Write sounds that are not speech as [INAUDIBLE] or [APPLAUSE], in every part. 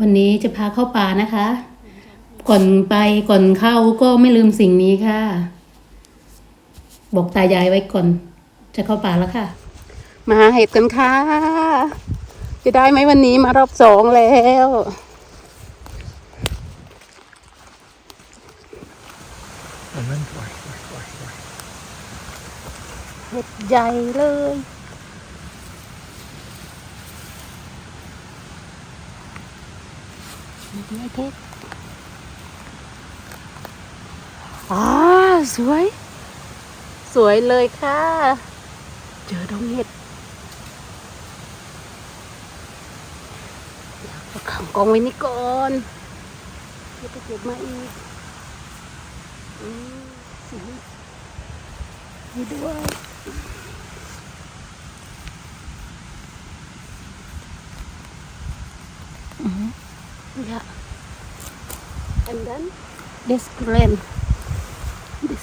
วันนี้จะพาเข้าป่านะคะ ก่อนไปก่อนเข้าก็ไม่ลืมสิ่งนี้ค่ะ บอกตายายไว้ก่อน จะเข้าป่าแล้วค่ะ มาหาเห็ดกันค่ะ จะได้ไหมวันนี้มารอบสองแล้ว Moment, why, why, why, why? เห็ดใหญ่เลย ไม่ได้พชรอ่าสวย สวยเลยค่ะ เจอดงเห็ดเดี๋ยวเอาขังกองไว้นี่ก่อนเดี๋ยวไปเก็บมาอีกอืมสีนี่ด้วย Yeah. And then this green. This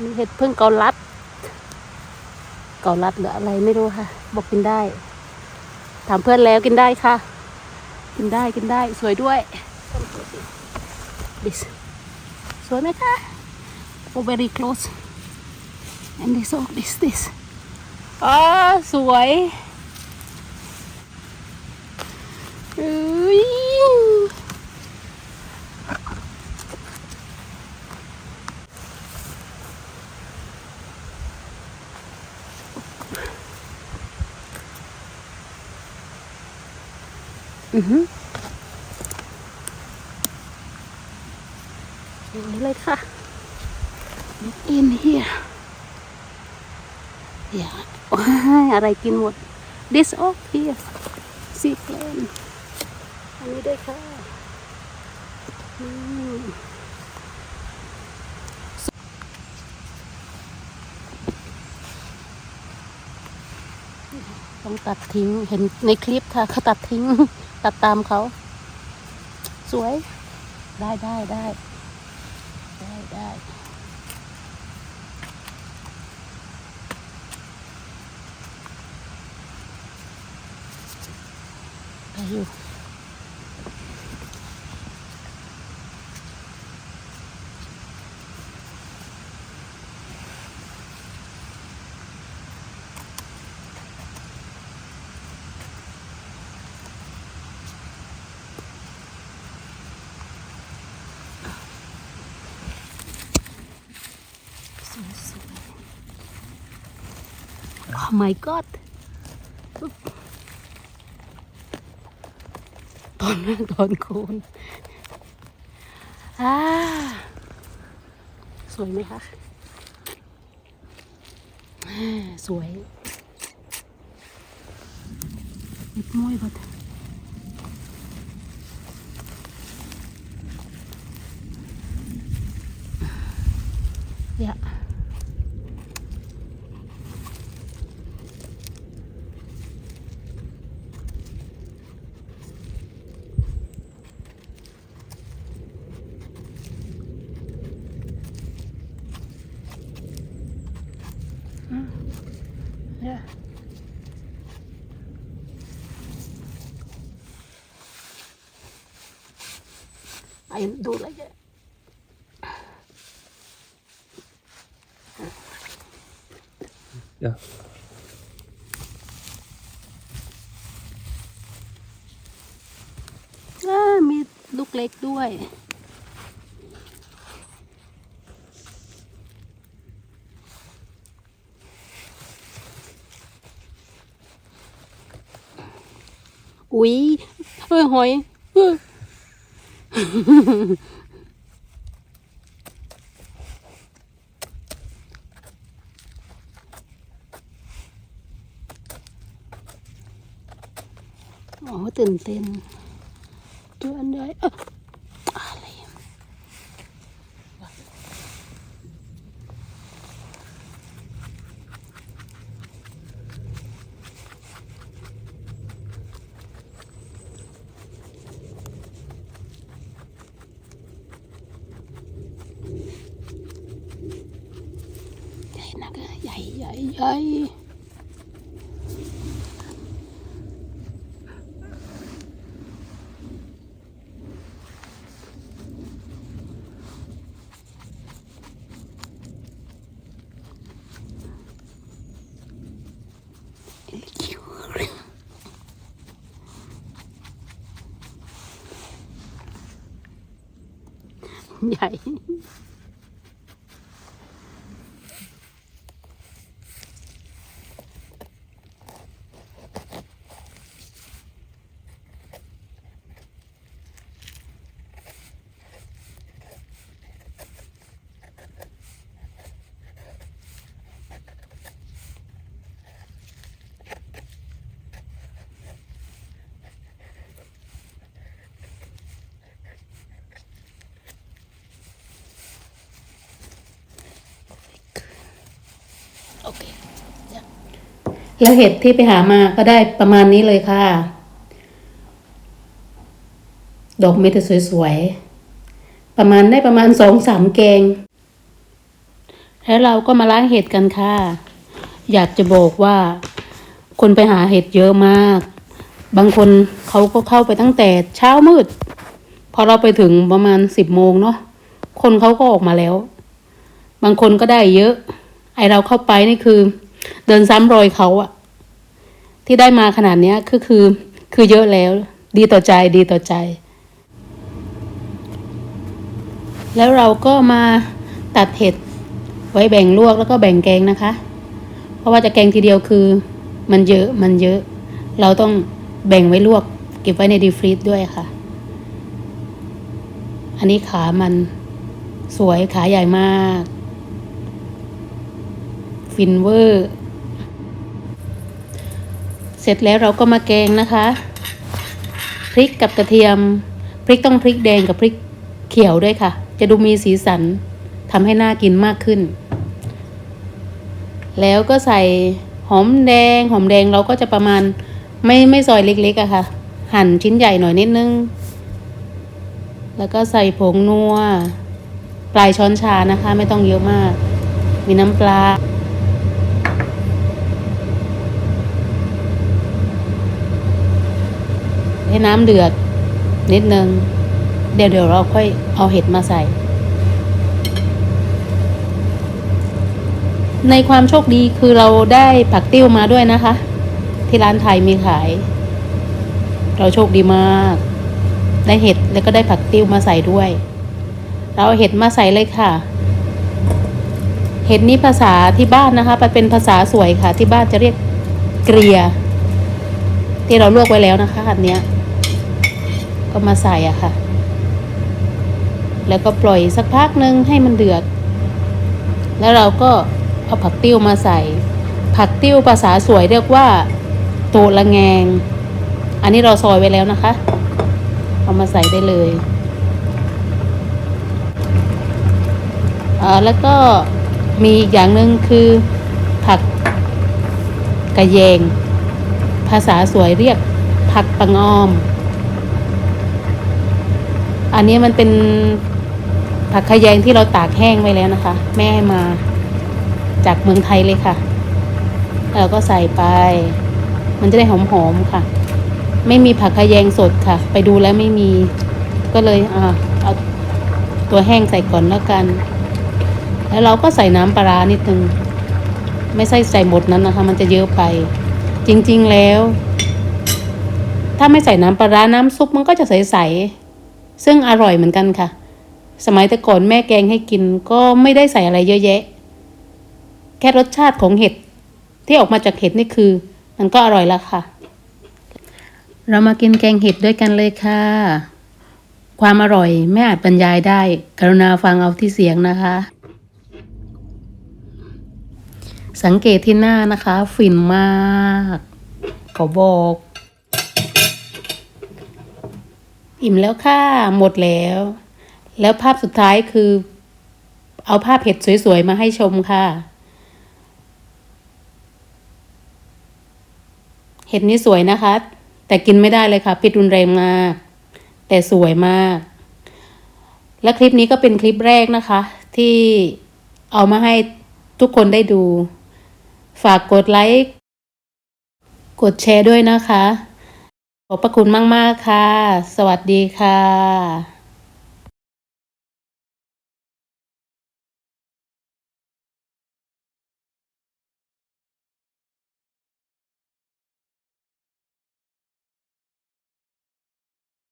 มีเห็ดพึ่งเกาลัด เกาลัดหรืออะไรไม่รู้ค่ะ บอกกินได้ ถามเพื่อนแล้วกินได้ค่ะ กินได้กินได้สวยด้วย this สวยไหมคะ oh very close and this oh this this อ๋อสวยเอ้ย อือหืออย่างนี้เลยค่ะ Look in here อย่าว้ายอะไรกินหมด this off here sea plan อันนี้ด้วยค่ะอืมต้องตัดทิ้ง เห็นในคลิปค่ะเขาตัดทิ้ง ตัดตามเขา สวย ได้ได้ได้ได้ได้ได้อยู่ my god ตอนแรกตอนโคนอ่าสวยไหมคะอ่าสวยนิดม้ ไปดูอะไรเยอะ Ja. อ่ามีลูกเล็กด้วย อุ๊ยเฮ้ยหอยเฮ้ย โอ้ตื่นเต้นตัวอันใหญ่เอ้ [LAUGHS] vậy vậy. เคแล้วเห็ดที่ไปหามาก็ได้ประมาณนี้เลยค่ะ ดอกเม็ดสวยๆ ประมาณได้ประมาณสองสามแกง แล้วเราก็มาล้างเห็ดกันค่ะ อยากจะบอกว่า คนไปหาเห็ดเยอะมาก บางคนเขาก็เข้าไปตั้งแต่เช้ามืด พอเราไปถึงประมาณสิบโมงเนาะ คนเขาก็ออกมาแล้ว บางคนก็ได้เยอะ ไอเราเข้าไปนี่คือ เดินซ้ำรอยเขาอะที่ได้มาขนาดเนี้ยคือคือ คือเยอะแล้ว ดีต่อใจดีต่อใจ แล้วเราก็มาตัดเห็ดไว้แบ่งลวกแล้วก็แบ่งแกงนะคะ เพราะว่าจะแกงทีเดียวคือ มันเยอะมันเยอะ เราต้องแบ่งไว้ลวก เก็บไว้ในดีฟรีซด้วยค่ะ อันนี้ขามันสวยขาใหญ่มาก ฟินเวอร์ เสร็จแล้วเราก็มาแกงนะคะ พริกกับกระเทียม พริกต้องพริกแดงกับพริกเขียวด้วยค่ะ จะดูมีสีสันทำให้น่ากินมากขึ้น แล้วก็ใส่หอมแดง หอมแดงเราก็จะประมาณไม่ไม่ซอยเล็กๆอะค่ะ หั่นชิ้นใหญ่หน่อยนิดนึง แล้วก็ใส่ผงนัว ปลายช้อนชานะคะ ไม่ต้องเยอะมาก มีน้ำปลา ให้น้ำเดือด นิดนึง เดี๋ยวเดี๋ยวเราค่อยเอาเห็ดมาใส่ ในความโชคดีคือเราได้ผักติ้วมาด้วยนะคะ ที่ร้านไทยมีขาย เราโชคดีมาก ได้เห็ดแล้วก็ได้ผักติ้วมาใส่ด้วย เราเอาเห็ดมาใส่เลยค่ะเห็ดนี้ภาษาที่บ้านนะคะไปเป็นภาษาสวยค่ะ ที่บ้านจะเรียกเกลีย ที่เราลวกไว้แล้วนะคะอันเนี้ย ก็มาใส่อะค่ะ แล้วก็ปล่อยสักพักหนึ่งให้มันเดือด แล้วเราก็เอาผักติ้วมาใส่ ผักติ้วภาษาสวยเรียกว่าโตละแงง อันนี้เราซอยไว้แล้วนะคะ เอามาใส่ได้เลยอ่าแล้วก็มีอีกอย่างหนึ่งคือผักกระเยง ภาษาสวยเรียกผักปังอ้อม อันนี้มันเป็นผักขยงที่เราตากแห้งไว้แล้วนะคะ แม่มาจากเมืองไทยเลยค่ะเราก็ใส่ไป มันจะได้หอมๆค่ะ ไม่มีผักขยงสดค่ะ ไปดูแล้วไม่มี ก็เลยอ่าเอาตัวแห้งใส่ก่อนแล้วกัน แล้วเราก็ใส่น้ำปลาร้านิดนึง ไม่ใส่ใส่หมดนั้นนะคะ มันจะเยอะไป จริงๆแล้ว ถ้าไม่ใส่น้ำปลาร้าน้ำซุปมันก็จะใสๆ ซึ่งอร่อยเหมือนกันค่ะ สมัยแต่ก่อนแม่แกงให้กินก็ไม่ได้ใส่อะไรเยอะแยะ แค่รสชาติของเห็ดที่ออกมาจากเห็ดนี่คือ มันก็อร่อยแล้วค่ะ เรามากินแกงเห็ดด้วยกันเลยค่ะ ความอร่อยไม่อาจบรรยายได้ กรุณาฟังเอาที่เสียงนะคะ สังเกตที่หน้านะคะ ฝิ่นมาก เขาบอก อิ่มแล้วค่ะ หมดแล้ว แล้วภาพสุดท้ายคือ เอาภาพเห็ดสวยๆ มาให้ชมค่ะ เห็ดนี้สวยนะคะ แต่กินไม่ได้เลยค่ะ พิษรุนแรงมาก แต่สวยมาก และคลิปนี้ก็เป็นคลิปแรกนะคะ ที่เอามาให้ทุกคนได้ดู ฝากกดไลค์ กดแชร์ด้วยนะคะ ขอบพระคุณมาก ๆ ค่ะ สวัสดีค่ะ